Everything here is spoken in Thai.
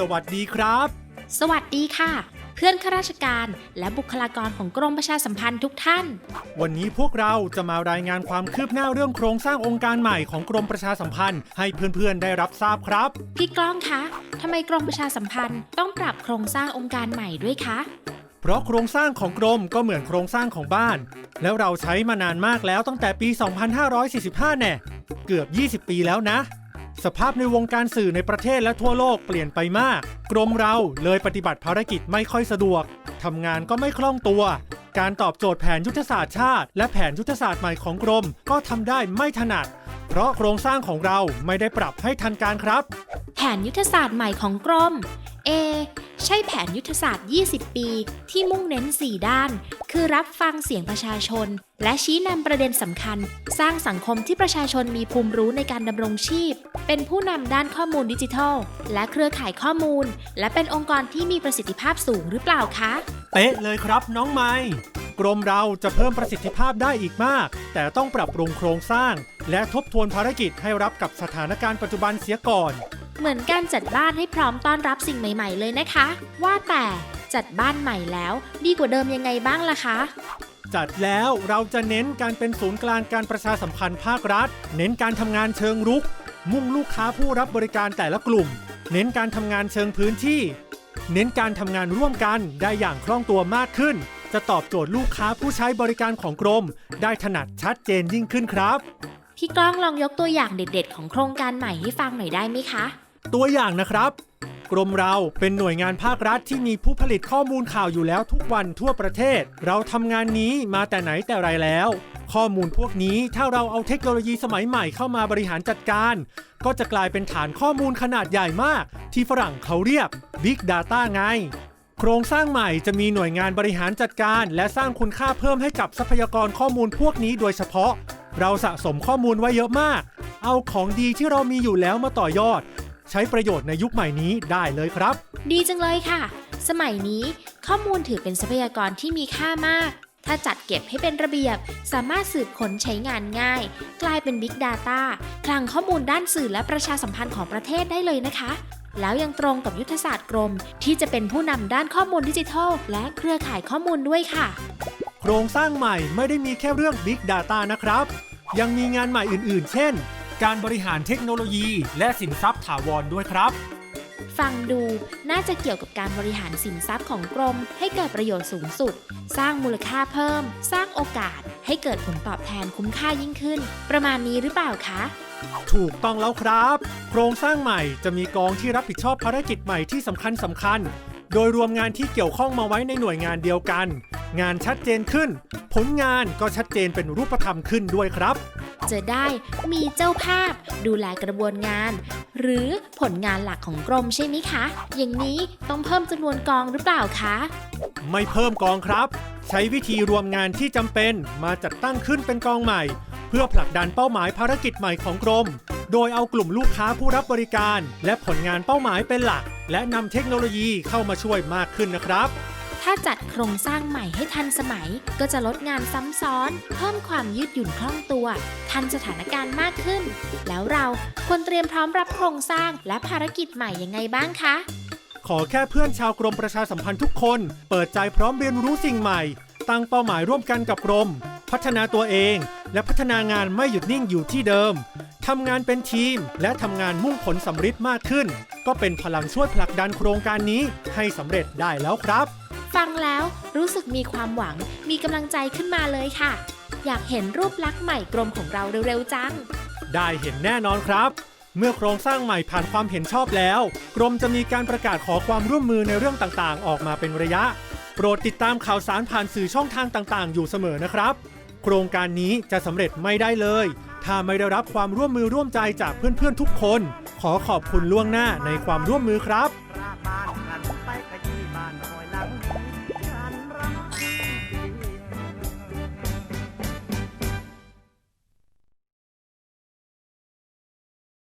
สวัสดีครับ สวัสดีค่ะ เพื่อนข้าราชการและบุคลากรของกรมประชาสัมพันธ์ทุกท่าน วันนี้พวกเราจะมารายงานความคืบหน้าเรื่องโครงสร้างองค์การใหม่ของกรมประชาสัมพันธ์ ให้เพื่อนๆได้รับทราบครับ พี่กล้องคะทำไมกรมประชาสัมพันธ์ต้องปรับโครงสร้างองค์การใหม่ด้วยคะ เพราะโครงสร้างของกรมก็เหมือนโครงสร้างของบ้าน แล้วเราใช้มานานมากแล้วตั้งแต่ปี 2545 แน่ เกือบ 20 ปีแล้วนะ สภาพในวงการสื่อในประเทศและทั่วโลกเปลี่ยนไปมาก กรมเราเลยปฏิบัติภารกิจไม่ค่อยสะดวกทำงานก็ไม่คล่องตัว การตอบโจทย์แผนยุทธศาสตร์ชาติ และแผนยุทธศาสตร์ใหม่ของกรมก็ทำได้ไม่ถนัด เพราะโครงสร้างของเราไม่ได้ปรับให้ทันการครับ แผนยุทธศาสตร์ใหม่ของกรม เอ ใช่แผนยุทธศาสตร์ 20 ปี ที่มุ่งเน้น 4 ด้าน คือรับฟังเสียงประชาชน และชี้นำประเด็นสำคัญ สร้างสังคมที่ประชาชนมีภูมิรู้ในการดำรงชีพ เป็นผู้นำด้านข้อมูลดิจิทัล และเครือข่ายข้อมูล และเป็นองค์กรที่มีประสิทธิภาพสูงหรือเปล่าคะ เป๊ะเลยครับน้องไม้กรมเราจะเพิ่มประสิทธิภาพได้อีกมาก แต่ต้องปรับปรุงโครงสร้าง และทบทวนภารกิจให้รับกับสถานการณ์ปัจจุบันเสียก่อน เหมือนการจัดบ้านให้พร้อมต้อนรับสิ่งใหม่ ๆ เลยนะคะ ว่าแต่จัดบ้านใหม่แล้ว ดีกว่าเดิมยังไงบ้างล่ะคะ จัดแล้วเราจะเน้นการเป็นศูนย์กลางการประชาสัมพันธ์ภาครัฐ เน้นการทำงานเชิงรุก มุ่งลูกค้าผู้รับบริการแต่ละกลุ่ม เน้นการทำงานเชิงพื้นที่ เน้นการทำงานร่วมกันได้อย่างคล่องตัวมากขึ้น จะตอบโจทย์ลูกค้าผู้ใช้บริการของกรม ได้ถนัดชัดเจนยิ่งขึ้นครับพี่กล้องลองยกตัวอย่างเด็ด ๆ ของโครงการใหม่ให้ฟังหน่อยได้ไหมคะ ตัวอย่างนะครับ กรมเราเป็นหน่วยงานภาครัฐที่มีผู้ผลิตข้อมูลข่าวอยู่แล้วทุกวันทั่วประเทศ เราทำงานนี้มาแต่ไหนแต่ไรแล้ว ข้อมูลพวกนี้ถ้าเราเอาเทคโนโลยีสมัยใหม่เข้ามาบริหารจัดการ ก็จะกลายเป็นฐานข้อมูลขนาดใหญ่มาก ที่ฝรั่งเขาเรียก Big Data ไงโครงสร้างใหม่จะมีหน่วยงานบริหารจัดการ และสร้างคุณค่าเพิ่มให้กับทรัพยากรข้อมูลพวกนี้โดยเฉพาะ เราสะสมข้อมูลไว้เยอะมาก เอาของดีที่เรามีอยู่แล้วมาต่อยอด ใช้ประโยชน์ในยุคใหม่นี้ได้เลยครับ ดีจังเลยค่ะ สมัยนี้ข้อมูลถือเป็นทรัพยากรที่มีค่ามาก ถ้าจัดเก็บให้เป็นระเบียบ สามารถสืบค้นใช้งานง่าย กลายเป็น Big Data คลังข้อมูลด้านสื่อและประชาสัมพันธ์ของประเทศได้เลยนะคะ แล้วยังตรงกับยุทธศาสตร์กรม ที่จะเป็นผู้นำด้านข้อมูลดิจิทัล และเครือข่ายข้อมูลด้วยค่ะ โครงสร้างใหม่ไม่ได้มีแค่เรื่อง Big Data นะครับ ยังมีงานใหม่อื่น ๆ เช่น การบริหารเทคโนโลยี และสินทรัพย์ถาวรด้วยครับ ฟังดูน่าจะเกี่ยวกับการบริหารสินทรัพย์ของกรม ให้เกิดประโยชน์สูงสุด สร้างมูลค่าเพิ่ม สร้างโอกาส ให้เกิดผลตอบแทนคุ้มค่ายิ่งขึ้น ประมาณนี้หรือเปล่าคะถูกต้องแล้วครับ โครงสร้างใหม่จะมีกองที่รับผิดชอบภารกิจใหม่ที่สำคัญสำคัญ โดยรวมงานที่เกี่ยวข้องมาไว้ในหน่วยงานเดียวกัน งานชัดเจนขึ้น ผลงานก็ชัดเจนเป็นรูปธรรมขึ้นด้วยครับ จะได้มีเจ้าภาพดูแลกระบวนงาน หรือผลงานหลักของกรมใช่ไหมคะ อย่างนี้ต้องเพิ่มจำนวนกองหรือเปล่าคะ ไม่เพิ่มกองครับ ใช้วิธีรวมงานที่จำเป็นมาจัดตั้งขึ้นเป็นกองใหม่ เพื่อผลักดันเป้าหมายภารกิจใหม่ของกรม โดยเอากลุ่มลูกค้าผู้รับบริการ และผลงานเป้าหมายเป็นหลัก และนำเทคโนโลยีเข้ามาช่วยมากขึ้นนะครับ ถ้าจัดโครงสร้างใหม่ให้ทันสมัย ก็จะลดงานซ้ำซ้อน เพิ่มความยืดหยุ่นคล่องตัว ทันสถานการณ์มากขึ้น แล้วเราควรเตรียมพร้อมรับโครงสร้างและภารกิจใหม่ยังไงบ้างคะขอแค่เพื่อนชาวกรมประชาสัมพันธ์ทุกคน เปิดใจพร้อมเรียนรู้สิ่งใหม่ ตั้งเป้าหมายร่วมกันกับกรม พัฒนาตัวเอง และพัฒนางานไม่หยุดนิ่งอยู่ที่เดิมทำงานเป็นทีม และทำงานมุ่งผลสำฤทธิ์มากขึ้น ก็เป็นพลังช่วยผลักดันโครงการนี้ให้สำเร็จได้แล้วครับ ฟังแล้วรู้สึกมีความหวังมีกำลังใจขึ้นมาเลยค่ะ อยากเห็นรูปลักษณ์ใหม่กรมของเราเร็วๆจัง ได้เห็นแน่นอนครับ เมื่อโครงสร้างใหม่ผ่านความเห็นชอบแล้ว กรมจะมีการประกาศขอความร่วมมือในเรื่องต่างๆ ออกมาเป็นระยะ โปรดติดตามข่าวสารผ่านสื่อช่องทางต่างๆ อยู่เสมอนะครับ โครงการนี้จะสำเร็จไม่ได้เลย ถ้าไม่ได้รับความร่วมมือร่วมใจจากเพื่อนๆทุกคน ขอขอบคุณล่วงหน้าในความร่วมมือครับ